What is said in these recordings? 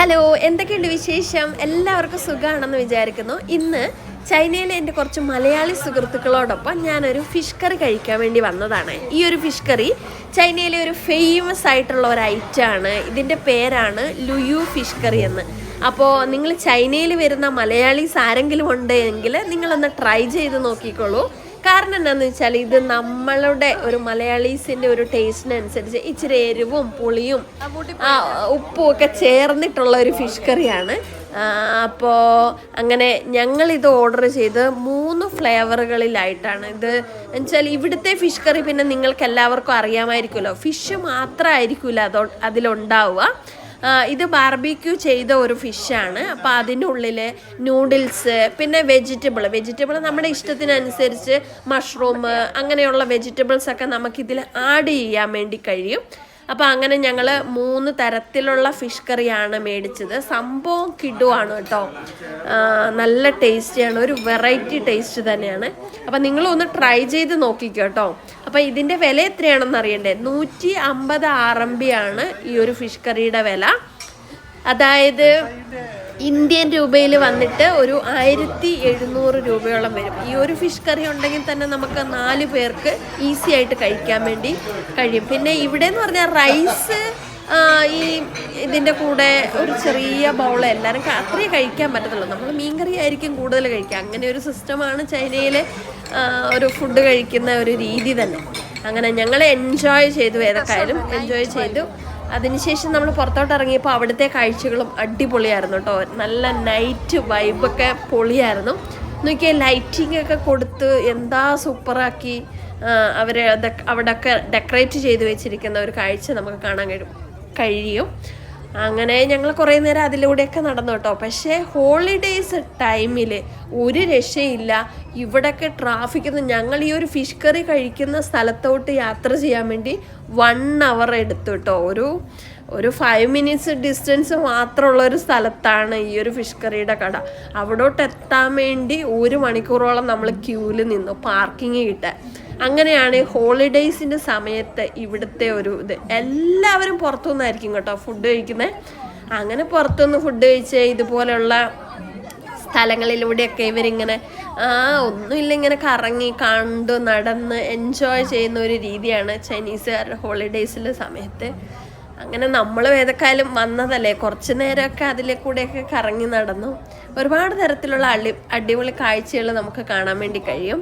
Hello എന്തൊക്കെയുണ്ട് വിശേഷം? എല്ലാവർക്കും സുഖമാണെന്ന് വിചാരിക്കുന്നു. ഇന്ന് ചൈനയിലെ എന്റെ കുറച്ച് മലയാളി സുഹൃത്തുക്കളോടൊപ്പം ഞാനൊരു ഫിഷ് കറി കഴിക്കാൻ വേണ്ടി വന്നതാണ്. ഈ ഒരു ഫിഷ് കറി ചൈനയിലെ ഒരു ഫേമസ് ആയിട്ടുള്ള ഒരു ഐറ്റമാണ് ഇതിന്റെ പേരാണ് ലുയു ഫിഷ് കറി എന്ന്. അപ്പോൾ നിങ്ങൾ ചൈനയിൽ വരുന്ന മലയാളീസ് ആരെങ്കിലും ഉണ്ടെങ്കിൽ നിങ്ങളൊന്ന് ട്രൈ ചെയ്ത് നോക്കിക്കോളൂ. കാരണം എന്താണെന്ന് വെച്ചാൽ ഇത് നമ്മളുടെ ഒരു മലയാളീസിന്റെ ഒരു ടേസ്റ്റിനനുസരിച്ച് ഇച്ചിരി എരിവും പുളിയും ഉപ്പും ഒക്കെ ചേർന്നിട്ടുള്ള ഒരു ഫിഷ് കറിയാണ്. അപ്പോൾ അങ്ങനെ ഞങ്ങൾ ഇത് ഓർഡർ ചെയ്ത് മൂന്ന് ഫ്ലേവറുകളിലായിട്ടാണ് ഇത്. എന്നുവെച്ചാൽ ഇവിടുത്തെ ഫിഷ് കറി പിന്നെ നിങ്ങൾക്ക് എല്ലാവർക്കും അറിയാമായിരിക്കുമല്ലോ. ഫിഷ് മാത്രമായിരിക്കില്ല അതോ അതിലുണ്ടാവുക. ഇത് ബാർബിക്യൂ ചെയ്ത ഒരു ഫിഷാണ് അപ്പോൾ അതിന്റെ ഉള്ളിൽ നൂഡിൽസ് പിന്നെ വെജിറ്റബിൾ വെജിറ്റബിൾ നമ്മുടെ ഇഷ്ടത്തിനനുസരിച്ച് മഷ്റൂം അങ്ങനെയുള്ള വെജിറ്റബിൾസ് ഒക്കെ നമുക്കിതിൽ ആഡ് ചെയ്യാൻ വേണ്ടി കഴിയും. അപ്പോൾ അങ്ങനെ ഞങ്ങൾ മൂന്ന് തരത്തിലുള്ള ഫിഷ് കറിയാണ് മേടിച്ചത്. സംഭവം കിടുവാണ് കേട്ടോ. നല്ല ടേസ്റ്റിയാണ്. ഒരു വെറൈറ്റി ടേസ്റ്റ് തന്നെയാണ്. അപ്പം നിങ്ങളൊന്ന് ട്രൈ ചെയ്ത് നോക്കിക്കോ കേട്ടോ. അപ്പോൾ ഇതിന്റെ വില എത്രയാണെന്ന് അറിയണ്ടേ? നൂറ്റി അമ്പത് ആർ ഈ ഒരു ഫിഷ് കറിയുടെ വില. അതായത് ഇന്ത്യൻ രൂപയിൽ വന്നിട്ട് ഒരു ആയിരത്തി എഴുന്നൂറ് രൂപയോളം വരും. ഈ ഒരു ഫിഷ് കറി ഉണ്ടെങ്കിൽ തന്നെ നമുക്ക് നാല് പേർക്ക് ഈസി ആയിട്ട് കഴിക്കാൻ വേണ്ടി കഴിയും. പിന്നെ ഇവിടെ എന്ന് പറഞ്ഞാൽ റൈസ് ഈ ഇതിന്റെ കൂടെ ഒരു ചെറിയ ബൗൾ എല്ലാവരും അത്രയും കഴിക്കാൻ പറ്റത്തുള്ളൂ. നമ്മൾ മീൻകറി ആയിരിക്കും കൂടുതൽ കഴിക്കുക. അങ്ങനെ ഒരു സിസ്റ്റമാണ് ചൈനയിലെ ഒരു ഫുഡ് കഴിക്കുന്ന ഒരു രീതി തന്നെ. അങ്ങനെ ഞങ്ങൾ എൻജോയ് ചെയ്തു ഏതൊക്കെയായാലും എൻജോയ് ചെയ്തു. അതിനുശേഷം നമ്മൾ പുറത്തോട്ട് ഇറങ്ങിയപ്പോൾ അവിടുത്തെ കാഴ്ചകളും അടിപൊളിയായിരുന്നു കേട്ടോ. നല്ല നൈറ്റ് വൈബൊക്കെ പൊളിയായിരുന്നു. നോക്കിയാൽ ലൈറ്റിംഗ് ഒക്കെ കൊടുത്ത് എന്താ സൂപ്പറാക്കി അവർ അവിടെയൊക്കെ ഡെക്കറേറ്റ് ചെയ്ത് വെച്ചിരിക്കുന്ന ഒരു കാഴ്ച നമുക്ക് കാണാൻ കഴിയും. കഴിയും. അങ്ങനെ ഞങ്ങൾ കുറേ നേരം അതിലൂടെയൊക്കെ നടന്നു കേട്ടോ. പക്ഷേ ഹോളിഡേയ്സ് ടൈമിൽ ഒരു രക്ഷയില്ല. ഇവിടെയൊക്കെ ട്രാഫിക് ഞങ്ങൾ ഈ ഒരു ഫിഷ് കറി കഴിക്കുന്ന സ്ഥലത്തോട്ട് യാത്ര ചെയ്യാൻ വേണ്ടി വൺ അവർ എടുത്തു കേട്ടോ. ഒരു ഒരു ഫൈവ് മിനിറ്റ്സ് ഡിസ്റ്റൻസ് മാത്രമുള്ള ഒരു സ്ഥലത്താണ് ഈ ഒരു ഫിഷ് കറിയുടെ കട. അവിടോട്ട് എത്താൻ വേണ്ടി ഒരു മണിക്കൂറോളം നമ്മൾ ക്യൂവിൽ നിന്നു പാർക്കിങ് കിട്ടാൻ അങ്ങനെയാണ് ഹോളിഡേയ്സിന്റെ സമയത്ത് ഇവിടുത്തെ ഒരു ഇത്. എല്ലാവരും പുറത്തുനിന്നായിരിക്കും കേട്ടോ ഫുഡ് കഴിക്കുന്നത് അങ്ങനെ പുറത്തുനിന്ന് ഫുഡ് കഴിച്ച് ഇതുപോലെയുള്ള സ്ഥലങ്ങളിലൂടെയൊക്കെ ഇവരിങ്ങനെ ആ ഒന്നുമില്ല ഇങ്ങനെ കറങ്ങി കണ്ടു നടന്ന് എൻജോയ് ചെയ്യുന്ന ഒരു രീതിയാണ് ചൈനീസുകാരുടെ ഹോളിഡേയ്സിലെ സമയത്ത്. അങ്ങനെ നമ്മൾ ഏതൊക്കെയാലും വന്നതല്ലേ? കുറച്ച് നേരമൊക്കെ അതിലെ കൂടെയൊക്കെ കറങ്ങി നടന്നു. ഒരുപാട് തരത്തിലുള്ള അടി അടിപൊളി കാഴ്ചകൾ നമുക്ക് കാണാൻ വേണ്ടി കഴിയും.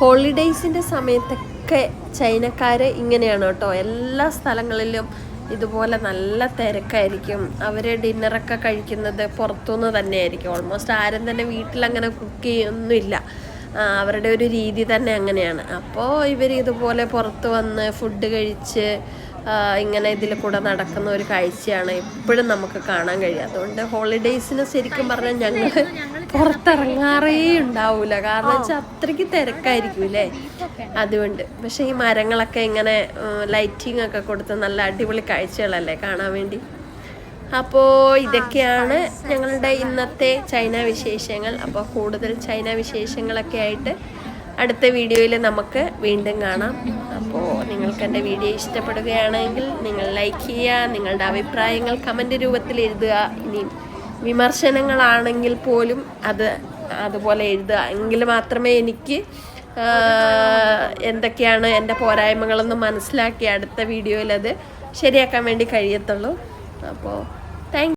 ഹോളിഡേയ്സിന്റെ സമയത്തൊക്കെ ചൈനക്കാർ ഇങ്ങനെയാണ് കേട്ടോ. എല്ലാ സ്ഥലങ്ങളിലും ഇതുപോലെ നല്ല തിരക്കായിരിക്കും. അവർ ഡിന്നറൊക്കെ കഴിക്കുന്നത് പുറത്തുനിന്ന് തന്നെയായിരിക്കും. ഓൾമോസ്റ്റ് ആരും തന്നെ വീട്ടിലങ്ങനെ കുക്ക് ചെയ്യൊന്നുമില്ല അവരുടെ ഒരു രീതി തന്നെ അങ്ങനെയാണ്. അപ്പോൾ ഇവർ ഇതുപോലെ പുറത്ത് വന്ന് ഫുഡ് കഴിച്ച് ഇങ്ങനെ ഇതിൽ കൂടെ നടക്കുന്ന ഒരു കാഴ്ചയാണ് എപ്പോഴും നമുക്ക് കാണാൻ കഴിയും അതുകൊണ്ട് ഹോളിഡേയ്സിന് ശരിക്കും പറഞ്ഞാൽ ഞങ്ങൾ പുറത്തിറങ്ങാറേ ഉണ്ടാവൂല. കാരണം വെച്ചാൽ അത്രയ്ക്ക് തിരക്കായിരിക്കും അല്ലേ അതുകൊണ്ട്. പക്ഷേ ഈ മരങ്ങളൊക്കെ ഇങ്ങനെ ലൈറ്റിംഗ് ഒക്കെ കൊടുത്ത് നല്ല അടിപൊളി കാഴ്ചകളല്ലേ കാണാൻ വേണ്ടി? അപ്പോൾ ഇതൊക്കെയാണ് ഞങ്ങളുടെ ഇന്നത്തെ ചൈന വിശേഷങ്ങൾ. അപ്പോൾ കൂടുതൽ ചൈന വിശേഷങ്ങളൊക്കെ ആയിട്ട് അടുത്ത വീഡിയോയിൽ നമുക്ക് വീണ്ടും കാണാം. അപ്പോൾ നിങ്ങൾക്ക് എന്റെ വീഡിയോ ഇഷ്ടപ്പെടുകയാണെങ്കിൽ നിങ്ങൾ ലൈക്ക് ചെയ്യുക നിങ്ങളുടെ അഭിപ്രായങ്ങൾ കമന്റ് രൂപത്തിൽ എഴുതുക. ഇനി വിമർശനങ്ങളാണെങ്കിൽ പോലും അത് അതുപോലെ എഴുതുക. എങ്കിൽ മാത്രമേ എനിക്ക് എന്തൊക്കെയാണ് എന്റെ പോരായ്മകളെന്ന് മനസ്സിലാക്കി അടുത്ത വീഡിയോയിൽ അത് ശരിയാക്കാൻ വേണ്ടി കഴിയത്തുള്ളൂ. അപ്പോൾ താങ്ക്